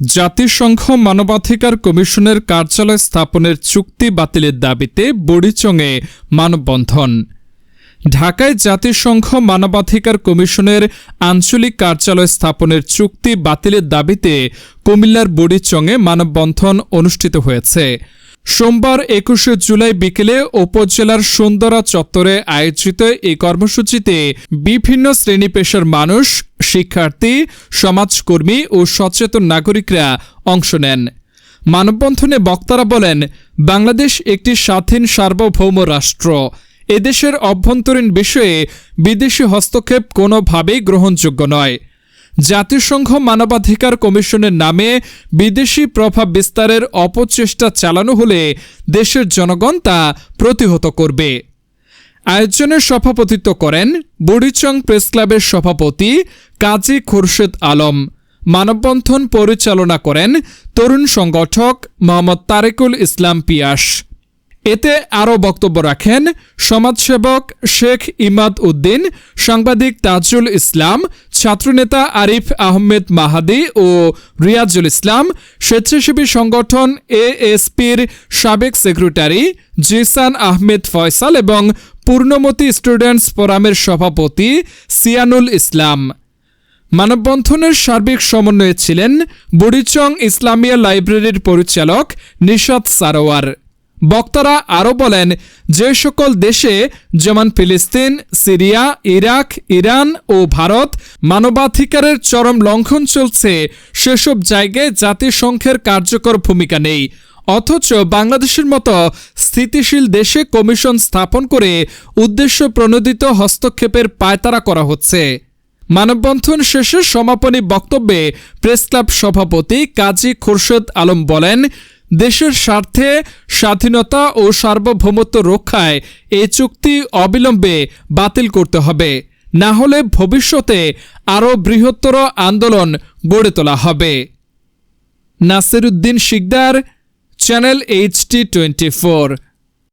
জাতিসংঘ মানবাধিকার কমিশনের কার্যালয় স্থাপনের চুক্তি বাতিলের দাবিতে বড়িচংয়ে মানববন্ধন। ঢাকায় জাতিসংঘ মানবাধিকার কমিশনের আঞ্চলিক কার্যালয় স্থাপনের চুক্তি বাতিলের দাবিতে কুমিল্লার বড়িচংয়ে মানববন্ধন অনুষ্ঠিত হয়েছে। সোমবার একুশে জুলাই বিকেলে উপজেলার সুন্দরা চত্বরে আয়োজিত এই কর্মসূচিতে বিভিন্ন শ্রেণি পেশার মানুষ, শিক্ষার্থী, সমাজকর্মী ও সচেতন নাগরিকরা অংশ নেন। মানববন্ধনে বক্তারা বলেন, বাংলাদেশ একটি স্বাধীন সার্বভৌম রাষ্ট্র। এদেশের অভ্যন্তরীণ বিষয়ে বিদেশি হস্তক্ষেপ কোনোভাবেই গ্রহণযোগ্য নয়। জাতিসংঘ মানবাধিকার কমিশনের নামে বিদেশি প্রভাব বিস্তারের অপচেষ্টা চালানো হলে দেশের জনগণ তা প্রতিহত করবে। আয়োজনের সভাপতিত্ব করেন বুড়িচং প্রেস ক্লাবের সভাপতি কাজী খুরশেদ আলম। মানববন্ধন পরিচালনা করেন তরুণ সংগঠক মোহাম্মদ তারেকুল ইসলাম পিয়াস। এতে আরও বক্তব্য রাখেন সমাজসেবক শেখ ইমাদ উদ্দিন, সাংবাদিক তাজুল ইসলাম, ছাত্রনেতা আরিফ আহমেদ মাহাদি ও রিয়াজুল ইসলাম, স্বেচ্ছাসেবী সংগঠন এএসপির সাবেক সেক্রেটারি জিসান আহমেদ ফয়সাল এবং পূর্ণমতি স্টুডেন্টস ফোরামের সভাপতি সিয়ানুল ইসলাম। মানববন্ধনের সার্বিক সমন্বয়ে ছিলেন বুড়িচং ইসলামিয়া লাইব্রেরির পরিচালক নিশাত সারোয়ার। বক্তারা আরও বলেন, যে সকল দেশে, যেমন ফিলিস্তিন, সিরিয়া, ইরাক, ইরান ও ভারত, মানবাধিকারের চরম লঙ্ঘন চলছে, সেসব জায়গায় জাতিসংঘের কার্যকর ভূমিকা নেই। অথচ বাংলাদেশের মতো স্থিতিশীল দেশে কমিশন স্থাপন করে উদ্দেশ্য প্রণোদিত হস্তক্ষেপের পায়তারা করা হচ্ছে। মানববন্ধন শেষে সমাপনী বক্তব্যে প্রেসক্লাব সভাপতি কাজী খুরশেদ আলম বলেন দেশের স্বার্থে স্বাধীনতা ও সার্বভৌমত্ব রক্ষায় এই চুক্তি অবিলম্বে বাতিল করতে হবে। না হলে ভবিষ্যতে আরও বৃহত্তর আন্দোলন গড়ে তোলা হবে। Nasiruddin Sikdar, channel HT twenty